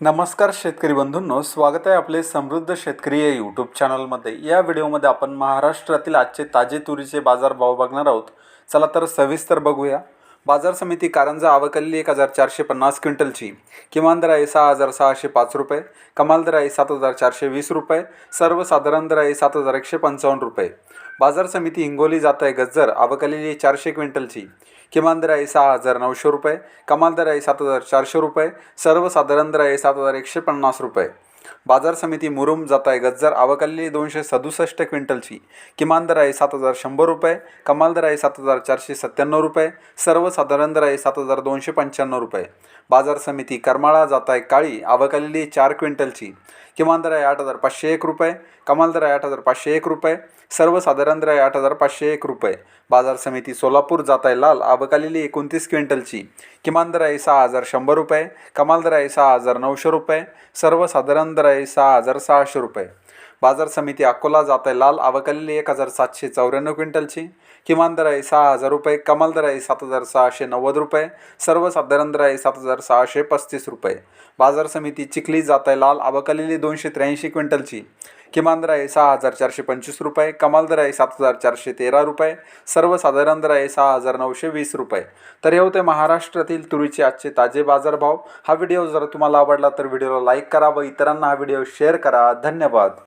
नमस्कार शेतकरी बंधूंनो स्वागत आहे आपले समृद्ध शेतकरी या यूट्यूब चॅनलमध्ये या व्हिडिओमध्ये आपण महाराष्ट्रातील आजचे ताजे तुरीचे बाजारभाव बघणार आहोत. चला तर सविस्तर बघूया. बाजार समिती कारंजा आवकलेली एक हजार चारशे पन्नास क्विंटलची. किमान दर आहे सहा हजार सहाशे पाच रुपये कमाल दर आहे सात हजार चारशे वीस रुपये सर्वसाधारण दर आहे सात हजार एकशे पंचावन्न रुपये. बाजार समिती हिंगोली जात आहे गज्जर आवकलेली चारशे क्विंटलची. किमान दर आहे सहा हजार नऊशे रुपये कमाल दर आहे सात हजार चारशे रुपये सर्वसाधारण दर आहे सात हजार एकशे पन्नास रुपये. बाजार समिती मुरुम जात आहे गज्जर आवकल्ली दोनशे सदुसष्ट क्विंटलची. किमान दर आहे सात हजार शंभर रुपये कमाल दर आहे सात हजार चारशे सत्त्याण्णव रुपये सर्वसाधारण दर आहे सात हजार दोनशे पंच्याण्णव रुपये. बाजार समिती करमाळा जात आहे काळी आवकलेली चार क्विंटलची. किमान दर आहे आठ हजार पाचशे एक रुपये कमाल दर आहे आठ हजार पाचशे एक रुपये सर्वसाधारण दर आहे आठ हजार पाचशे एक रुपये. बाजार समिती सोलापूर जात आहे लाल आबकालेली एकोणतीस क्विंटलची. किमान दर आहे सहा हजार शंभर रुपये कमाल दर आहे सहा हजार नऊशे रुपये सर्वसाधारण दर आहे सहा हजार सहाशे रुपये बाजार समिती अकोला जात आहे लाल आवकलेली एक हजार सातशे चौऱ्याण्णव क्विंटलची. किमान दर आहे सहा हजार रुपये कमाल दर आहे सात हजार सहाशे नव्वद रुपये सर्वसाधारण दर आहे सात हजार सहाशे पस्तीस रुपये. बाजार समिती चिखली जात आहे लाल आवकलेली दोनशे त्र्याऐंशी क्विंटलची. किमान दर आहे सहा हजार चारशे पंचवीस रुपये कमाल दर आहे सात हजार चारशे तेरा रुपये सर्वसाधारण दर आहे सहा हजार नऊशे वीस रुपये. तर हे होते महाराष्ट्रातील तुरीचे आजचे ताजे बाजारभाव. हा व्हिडिओ जर तुम्हाला आवडला तर व्हिडिओला लाईक करा व इतरांना हा व्हिडिओ शेअर करा. धन्यवाद.